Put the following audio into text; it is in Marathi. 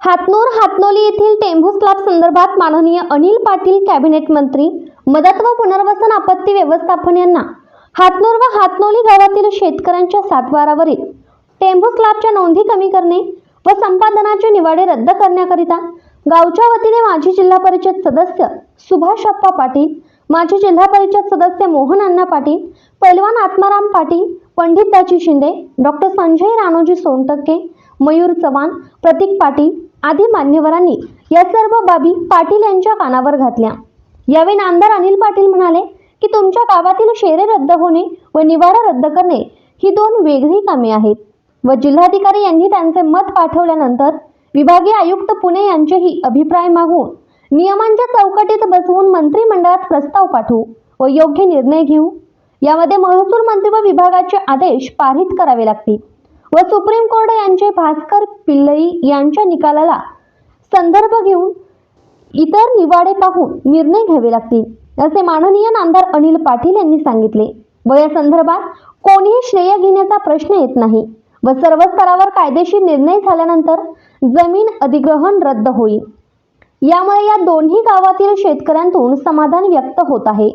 हातनूर हातनोली येथील टेंभू स्लॅब संदर्भात माननीय अनिल पाटील कॅबिनेट मंत्री मदत व पुनर्वसन आपत्ती व्यवस्थापन यांना हातनूर व हातनोली गावातील शेतकऱ्यांच्या सातवारावरील टेंभू स्लॅबच्या नोंदी कमी करणे व संपादनाचे निवाडे रद्द करण्याकरिता गावच्या वतीने माजी जिल्हा परिषद सदस्य सुभाष अप्पा पाटील माजी जिल्हा परिषद सदस्य मोहन अण्णा पाटील पैलवान आत्माराम पाटील पंडित दाजी शिंदे डॉक्टर संजय राणोजी सोनटक्के मयूर चव्हाण प्रतीक पाटील आदी मान्यवरांनी या सर्व बाबी पाटील यांच्या कानावर घातल्या. यावेळी नामदार अनिल पाटील म्हणाले की तुमच्या गावातील शेरे रद्द होणे व निवारा रद्द करणे ही दोन वेगळी कामे आहेत व जिल्हाधिकारी यांनी त्यांचे मत पाठवल्यानंतर विभागीय आयुक्त पुणे यांचेही अभिप्राय मागून नियमांच्या चौकटीत बसवून मंत्रिमंडळात प्रस्ताव पाठवू व योग्य निर्णय घेऊ. यामध्ये महसूल मंत्री व विभागाचे आदेश पारित करावे लागतील. व सुप्रीम कोर्ट यांचे भास्कर पिल्लई यांच्या निकालाला संदर्भ घेऊन इतर निवाडे पाहून निर्णय घ्यावे लागतील असे माननीय नामदार अनिल पाटील यांनी सांगितले. व या संदर्भात कोणीही श्रेय घेण्याचा प्रश्न येत नाही व सर्व स्तरावर कायदेशीर निर्णय झाल्यानंतर जमीन अधिग्रहण रद्द होईल. यामुळे या दोन्ही गावातील शेतकऱ्यांतून समाधान व्यक्त होत आहे.